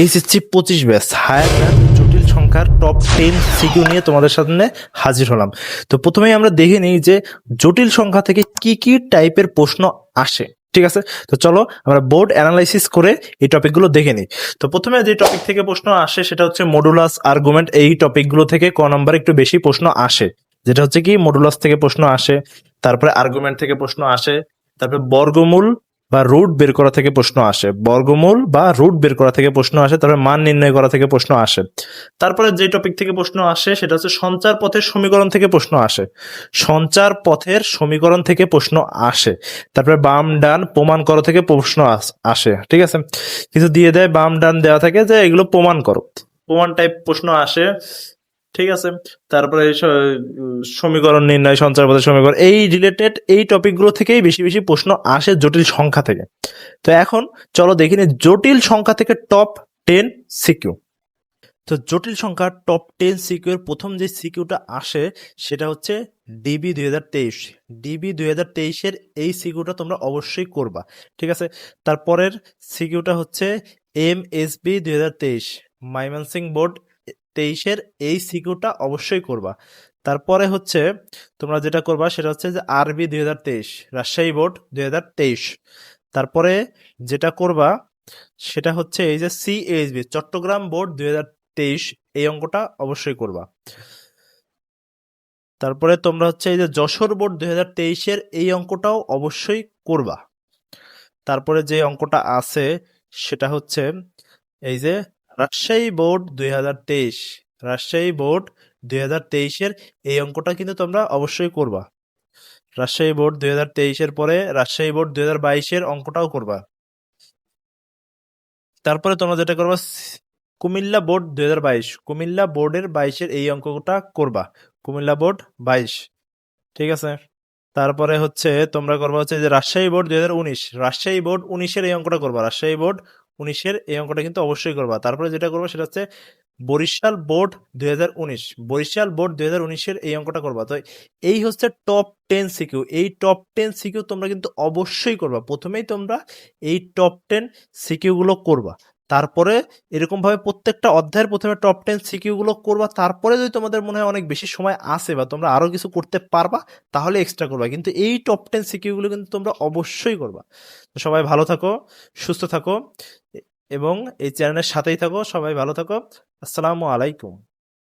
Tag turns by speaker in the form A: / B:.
A: HSC পঁচিশ ব্যাস, higher জটিল সংখ্যার টপ টেন সিকিউ নিয়ে তোমাদের সামনে হাজির হলাম। তো প্রথমেই আমরা দেখে নিই যে জটিল সংখ্যা থেকে কি কি টাইপের প্রশ্ন আসে, ঠিক আছে? তো চলো আমরা বোর্ড অ্যানালাইসিস করে এই টপিকগুলো দেখে নিই। তো প্রথমে যে টপিক থেকে প্রশ্ন আসে সেটা হচ্ছে মডুলাস আর্গুমেন্ট এই টপিকগুলো থেকে ক নম্বর একটু বেশি প্রশ্ন আসে। যেটা হচ্ছে কি মডুলাস থেকে প্রশ্ন আসে, তারপরে আর্গুমেন্ট থেকে প্রশ্ন আসে, তারপরে বর্গমূল বা রুট বের করা থেকে প্রশ্ন আসে। বর্গমূল বা রুট বের করা থেকে প্রশ্ন আসে, তারপরে মান নির্ণয় করা থেকে প্রশ্ন আসে। তারপরে যে টপিক থেকে প্রশ্ন আসে, সেটা হচ্ছে সঞ্চার পথের সমীকরণ থেকে প্রশ্ন আসে। সঞ্চার পথের সমীকরণ থেকে প্রশ্ন আসে। তারপরে বাম ডান প্রমাণ করো থেকে প্রশ্ন আস- ঠিক আছে? কিছু দিয়ে দেয়, বাম ডান দেওয়া থাকে যে এগুলো প্রমাণ করো। প্রমাণ টাইপ প্রশ্ন আসে। ঠিক আছে, তারপরে সমীকরণ নির্ণয় সঞ্চার পথের সমীকরণ, এই রিলেটেড এই টপিকগুলো থেকেই বেশি বেশি প্রশ্ন আসে জটিল সংখ্যা থেকে। তো এখন চলো দেখি নি জটিল সংখ্যা থেকে টপ টেন সিকিউ তো জটিল সংখ্যা টপ টেন সিকিউর প্রথম যে সিকিউটা আসে, সেটা হচ্ছে ডিবি দুই হাজার তেইশ। ডিবি দুই হাজার তেইশের এই সিকিউটা তোমরা অবশ্যই করবা, ঠিক আছে? তারপরের সিকিউটা হচ্ছে এম এস বি দুই হাজার তেইশ, মাইমানসিং বোর্ড তেইশের এই সিকিউটা অবশ্যই করবা। তারপরে হচ্ছে তোমরা যেটা করবা সেটা হচ্ছে যে আরবি দুই হাজার তেইশ, রাজশাহী বোর্ড দুই হাজার তেইশ। তারপরে যেটা করবা সেটা হচ্ছে এই যে সিএইচবি চট্টগ্রাম বোর্ড দুই হাজার তেইশ, এই অঙ্কটা অবশ্যই করবা। তারপরে তোমরা হচ্ছে এই যে যশোর বোর্ড দুই হাজার তেইশের এই অঙ্কটাও অবশ্যই করবা। তারপরে যে অঙ্কটা আছে সেটা হচ্ছে এই যে রাজশাহী বোর্ড দুই হাজার তেইশ। রাজশাহী বোর্ড দুই তেইশের এই অঙ্কটা কিন্তু তোমরা অবশ্যই করবা। রাজশাহী বোর্ড দুই তেইশের পরে রাজশাহী বোর্ড দুই বাইশের অঙ্কটাও করবা। তারপরে তোমরা যেটা করবা, কুমিল্লা বোর্ড দুই হাজার বাইশ। কুমিল্লা বোর্ডের বাইশের এই অঙ্কটা করবা। কুমিল্লা বোর্ড বাইশ। ঠিক আছে? তারপরে হচ্ছে তোমরা করবা হচ্ছে যে রাজশাহী বোর্ড দুই হাজার উনিশ। রাজশাহী বোর্ড উনিশের এই অঙ্কটা করবা। রাজশাহী বোর্ড উনিশের এই অঙ্কটা কিন্তু অবশ্যই করবা। তারপরে যেটা করবা সেটা হচ্ছে বরিশাল বোর্ড দুই হাজার উনিশ। বরিশাল বোর্ড দুই উনিশের এই অঙ্কটা করবা। তো এই হচ্ছে টপ টেন সিকিউ এই টপ টেন সিকিউ তোমরা কিন্তু অবশ্যই করবা। প্রথমেই তোমরা এই টপ টেন সিকিউগুলো করবা। তারপরে এরকম ভাবে প্রত্যেকটা অধ্যায়ের প্রথমে টপ টেন সিকিউ গুলো করবা। তারপরে যদি তোমাদের মনে হয় অনেক বেশি সময় আসে বা তোমরা আরও কিছু করতে পারবা, তাহলে এক্সট্রা করবা। কিন্তু এই টপ টেন সিকিউ গুলো কিন্তু তোমরা অবশ্যই করবা। সবাই ভালো থাকো, সুস্থ থাকো। এবং এই চ্যানেলের সাথেই থাকো সবাই ভালো থাকো। আসসালামু আলাইকুম।